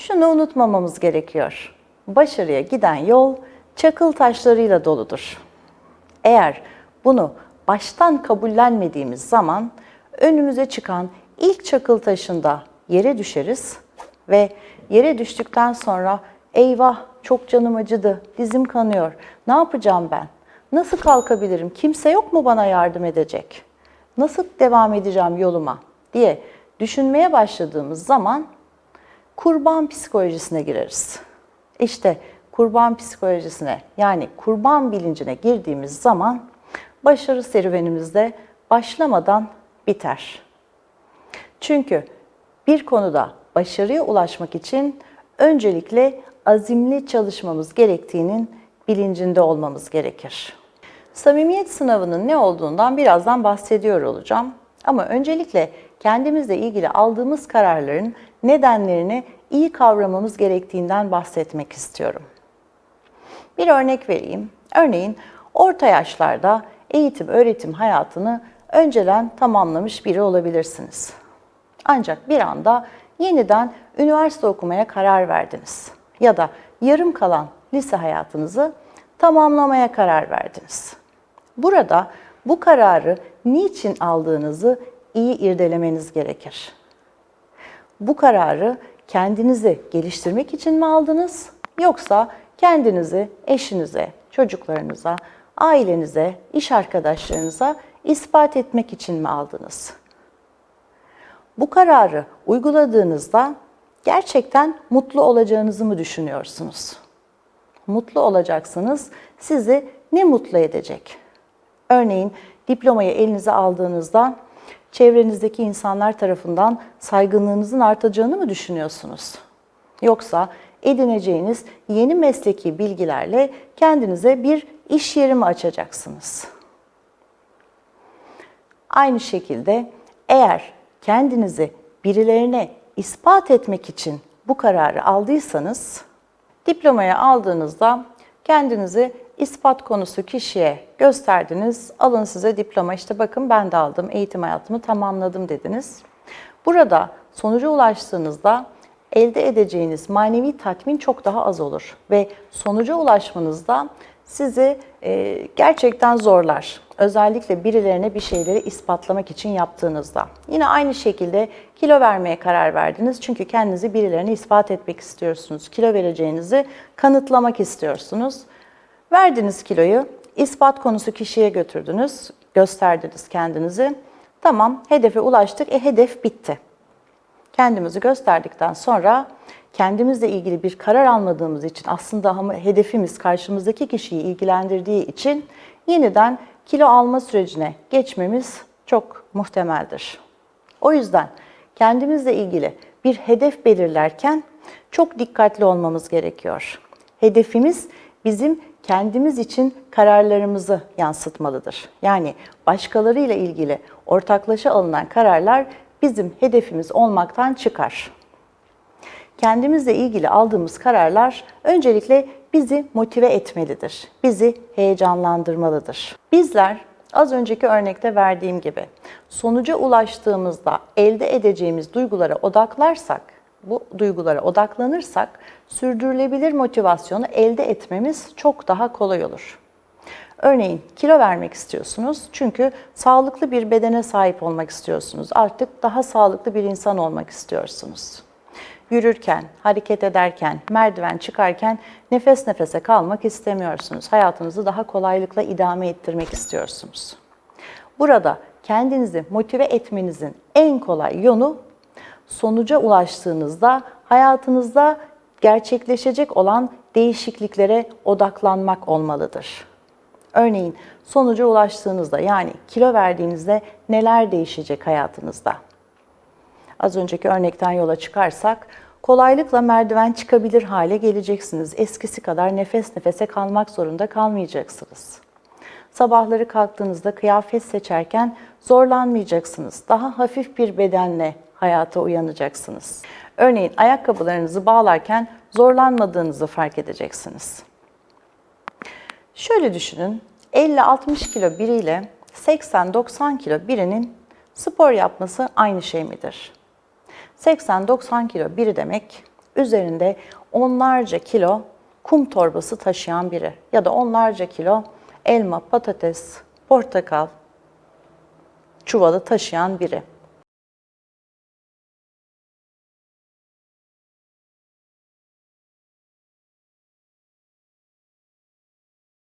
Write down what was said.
Şunu unutmamamız gerekiyor. Başarıya giden yol çakıl taşlarıyla doludur. Eğer bunu baştan kabullenmediğimiz zaman önümüze çıkan ilk çakıl taşında yere düşeriz ve yere düştükten sonra eyvah çok canım acıdı, dizim kanıyor, ne yapacağım ben? Nasıl kalkabilirim? Kimse yok mu bana yardım edecek? Nasıl devam edeceğim yoluma diye düşünmeye başladığımız zaman kurban psikolojisine gireriz. İşte kurban psikolojisine yani kurban bilincine girdiğimiz zaman başarı serüvenimizde başlamadan biter. Çünkü bir konuda başarıya ulaşmak için öncelikle azimli çalışmamız gerektiğinin bilincinde olmamız gerekir. Samimiyet sınavının ne olduğundan birazdan bahsediyor olacağım. Ama öncelikle kendimizle ilgili aldığımız kararların nedenlerini iyi kavramamız gerektiğinden bahsetmek istiyorum. Bir örnek vereyim. Örneğin orta yaşlarda eğitim öğretim hayatını önceden tamamlamış biri olabilirsiniz. Ancak bir anda yeniden üniversite okumaya karar verdiniz ya da yarım kalan lise hayatınızı tamamlamaya karar verdiniz. Burada bu kararı niçin aldığınızı iyi irdelemeniz gerekir. Bu kararı kendinizi geliştirmek için mi aldınız yoksa kendinizi eşinize, çocuklarınıza, ailenize, iş arkadaşlarınıza ispat etmek için mi aldınız? Bu kararı uyguladığınızda gerçekten mutlu olacağınızı mı düşünüyorsunuz? Mutlu olacaksınız. Sizi ne mutlu edecek? Örneğin diplomayı elinize aldığınızda çevrenizdeki insanlar tarafından saygınlığınızın artacağını mı düşünüyorsunuz? Yoksa edineceğiniz yeni mesleki bilgilerle kendinize bir iş yeri mi açacaksınız? Aynı şekilde eğer kendinizi birilerine ispat etmek için bu kararı aldıysanız, diplomayı aldığınızda kendinizi ispat konusu kişiye gösterdiniz. Alın size diploma işte bakın ben de aldım, eğitim hayatımı tamamladım dediniz. Burada sonuca ulaştığınızda elde edeceğiniz manevi tatmin çok daha az olur ve sonuca ulaşmanızda sizi e, gerçekten zorlar. Özellikle birilerine bir şeyleri ispatlamak için yaptığınızda. Yine aynı şekilde kilo vermeye karar verdiniz. Çünkü kendinizi birilerine ispat etmek istiyorsunuz. Kilo vereceğinizi kanıtlamak istiyorsunuz. Verdiniz kiloyu, ispat konusu kişiye götürdünüz, gösterdiniz kendinizi. Tamam, hedefe ulaştık. E hedef bitti. Kendimizi gösterdikten sonra kendimizle ilgili bir karar almadığımız için aslında hedefimiz karşımızdaki kişiyi ilgilendirdiği için yeniden kilo alma sürecine geçmemiz çok muhtemeldir. O yüzden kendimizle ilgili bir hedef belirlerken çok dikkatli olmamız gerekiyor. Hedefimiz bizim kendimiz için kararlarımızı yansıtmalıdır. Yani başkalarıyla ilgili ortaklaşa alınan kararlar bizim hedefimiz olmaktan çıkar. Kendimizle ilgili aldığımız kararlar öncelikle bizi motive etmelidir. Bizi heyecanlandırmalıdır. Bizler az önceki örnekte verdiğim gibi sonuca ulaştığımızda elde edeceğimiz duygulara odaklarsak, bu duygulara odaklanırsak sürdürülebilir motivasyonu elde etmemiz çok daha kolay olur. Örneğin kilo vermek istiyorsunuz çünkü sağlıklı bir bedene sahip olmak istiyorsunuz. Artık daha sağlıklı bir insan olmak istiyorsunuz. Yürürken, hareket ederken, merdiven çıkarken nefes nefese kalmak istemiyorsunuz. Hayatınızı daha kolaylıkla idame ettirmek istiyorsunuz. Burada kendinizi motive etmenizin en kolay yolu sonuca ulaştığınızda hayatınızda gerçekleşecek olan değişikliklere odaklanmak olmalıdır. Örneğin sonuca ulaştığınızda yani kilo verdiğinizde neler değişecek hayatınızda? Az önceki örnekten yola çıkarsak kolaylıkla merdiven çıkabilir hale geleceksiniz. Eskisi kadar nefes nefese kalmak zorunda kalmayacaksınız. Sabahları kalktığınızda kıyafet seçerken zorlanmayacaksınız. Daha hafif bir bedenle hayata uyanacaksınız. Örneğin ayakkabılarınızı bağlarken zorlanmadığınızı fark edeceksiniz. Şöyle düşünün, 50-60 kilo biriyle 80-90 kilo birinin spor yapması aynı şey midir? 80-90 kilo biri demek üzerinde onlarca kilo kum torbası taşıyan biri ya da onlarca kilo elma, patates, portakal çuvalı taşıyan biri.